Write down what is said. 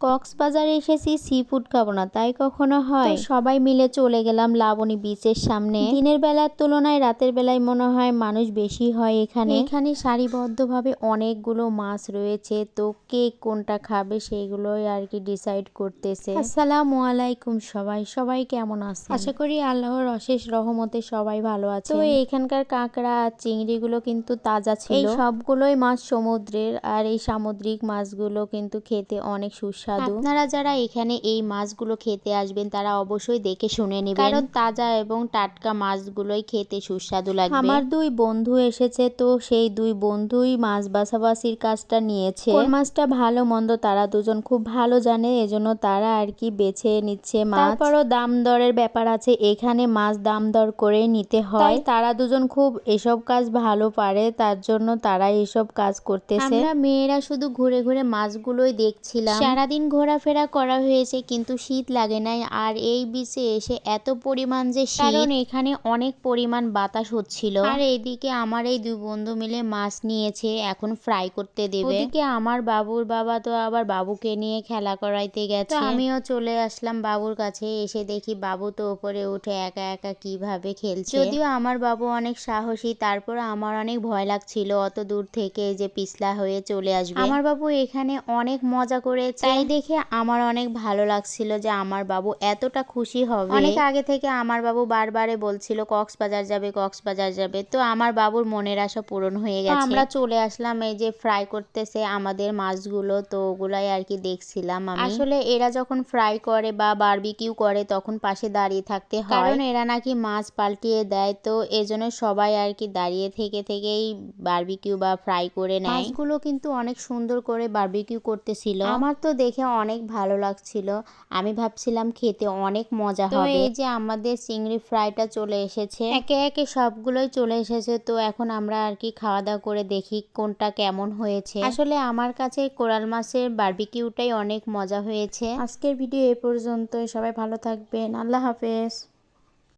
কক্সবাজারে এসেছি sea food খাব না তাই কখনো হয়? সবাই মিলে চলে গেলাম লাবণী বিচের সামনে। দিনের বেলার তুলনায় রাতের বেলায় মনে হয় মানুষ বেশি হয় এখানে। এখানে সারিবদ্ধভাবে অনেকগুলো মাছ রয়েছে তো কে কোনটা খাবে সেগুলোই আর কি ডিসাইড করতেছে। আসসালামু আলাইকুম সবাই সবাই কেমন আছে আশা করি আল্লাহর অশেষ রহমতে সবাই ভালো আছে তো এখানকার কাঁকড়া চিংড়িগুলো কিন্তু তাজা ছিল। এই সবগুলোই মাছ সমুদ্রের আর এই সামুদ্রিক মাছগুলো কিন্তু খেতে অনেক সুস্বাদু। আপনারা যারা এখানে এই মাছগুলো খেতে আসবেন তারা অবশ্যই দেখে শুনে নেবেন। কারণ তাজা এবং টাটকা মাছগুলোই খেতে সুস্বাদু লাগবে। আমার দুই বন্ধু এসেছে তো সেই দুই বন্ধুই মাছ বাছাবাছির কাজটা নিয়েছে। কোন মাছটা ভালো মন্দ তারা দুজন খুব ভালো জানে এজন্য তারা আর কি বেছে নিচ্ছে মাছ। তারপরও দাম দরের ব্যাপার আছে এখানে মাছ দাম দর করে নিতে হয়। তারা দুজন খুব এসব কাজ ভালো পারে তার জন্য তারা এসব কাজ করতেছে। আমরা মেয়েরা শুধু ঘুরে ঘুরে মাছগুলোই দেখছিলাম। সারাদিন ঘোরাফেরা করা হয়েছে কিন্তু শীত লাগে নাই। আর এই বিচে এসে এত পরিমাণ যে শীত। কারণ এখানে অনেক পরিমাণ বাতাস হচ্ছিল। আর এইদিকে আমার এই দুই বন্ধু মিলে মাছ নিয়েছে এখন ফ্রাই করতে দেবে। এদিকে আমার বাবুর বাবা তো আবার বাবুকে নিয়ে খেলা করাইতে গেছে। আমিও চলে আসলাম বাবুর কাছে এসে দেখি বাবু তো ওপরে উঠে একা একা কীভাবে খেলছে। যদিও আমার বাবু অনেক সাহসী তারপর আমার অনেক ভয় লাগছিল। অত দূর থেকে যে পিছলা হয়ে চলে আসবে। আমার বাবু এখানে অনেক মজা করেছে। তাই দেখে আমার অনেক ভালো লাগছিল যে আমার বাবু এতটা খুশি হবে। অনেক আগে থেকে আমার বাবু বারবারে বলছিল কক্সবাজার যাবে কক্সবাজার যাবে। তো আমার বাবুর মনের আশা পূরণ হয়ে গেছে। আমরা চলে আসলাম এই যে ফ্রাই করতেছে আমাদের মাছগুলো তো ওগুলাই আর কি দেখছিলাম আমি। আসলে এরা যখন ফ্রাই করে বা বারবিকিউ করে তখন পাশে দাঁড়িয়ে থাকতে হয়। কারণ এরা নাকি মাছ পাল্টিয়ে দেয় তো এজন্য সবাই আর কি দাঁড়িয়ে থেকে থেকেই বারবিকিউ বা ফ্রাই করে নেয়। মাছগুলো কিন্তু অনেক সুন্দর করে বারবিকিউ করতেছিল। আমার তো দেখে অনেক ভালো লাগছিল। আমি ভাবছিলাম খেতে অনেক মজা হবে। এই যে আমাদের চিংড়ি ফ্রাইটা চলে এসেছে। একে একে সবগুলোই চলে এসেছে। তো এখন আমরা আর কি খাওয়া দাওয়া করে দেখি কোনটা কেমন হয়েছে। আসলে আমার কাছে কোরাল মাছের বার্বিকিউটাই অনেক মজা হয়েছে। আজকের ভিডিও এ পর্যন্ত সবাই ভালো থাকবেন। আল্লাহ হাফেজ।